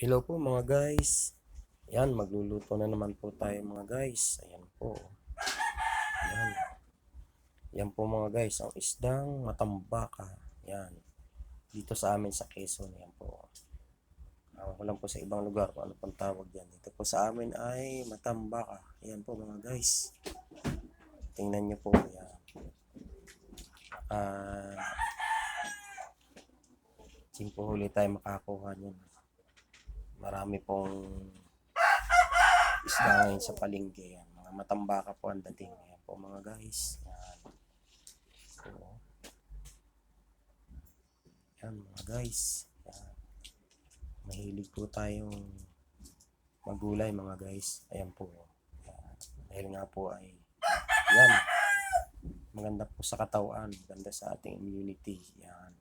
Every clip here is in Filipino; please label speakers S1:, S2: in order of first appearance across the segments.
S1: Hello po mga guys. Yan, magluluto na naman po tayo mga guys. Ayan po. Yan. Yan po mga guys, ang isdang matambaka. Yan. Dito sa amin sa Quezon. Yan po. Ewan ko lang po sa ibang lugar kung ano pang tawag yan. Dito po sa amin ay matambaka. Yan po mga guys. Tingnan nyo po. Yan. Ah... Simpo huli tayo makakuha niyan marami pong isda sa palengke. Yan. Mga matambaka po ang dating. Yan po mga guys. Yan. So, yan mga guys. Yan. Mahilig po tayong magulay mga guys. Ayan po. Yan. Dahil nga po ay yan. Maganda po sa katawan. Maganda sa ating immunity. Yan.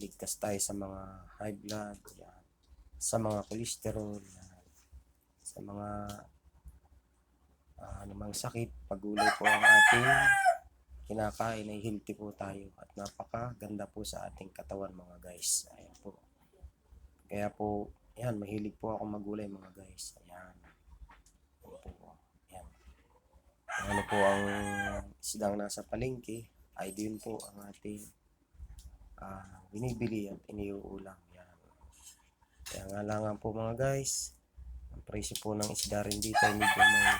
S1: Ligtas tayo sa mga high blood, yan. sa mga cholesterol, yan. sa mga uh, anumang sakit, pagulay po ang ating kinakain ay healthy po tayo at napakaganda po sa ating katawan mga guys. Ayan po. Kaya po, yan, mahilig po ako magulay mga guys. Ayan. Ayan po. Ayan. Ano po ang isdang nasa palengke, ay din po ang ating ah, binibili at iniuulam. Yan. Kaya nga lang po mga guys, ang presyo po ng isda rin dito ay medyo may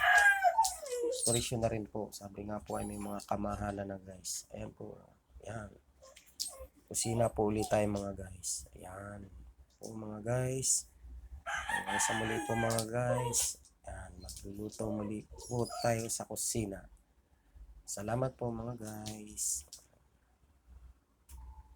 S1: presyo na rin po. Sabi nga po ay may mga kamahalan na guys. Ayan po. Ayan. Kusina po ulit tayo mga guys. Ayan. Po mga guys. Hanggang sa muli po mga guys. Ayan. Magluluto muli po tayo sa kusina. Salamat po mga guys.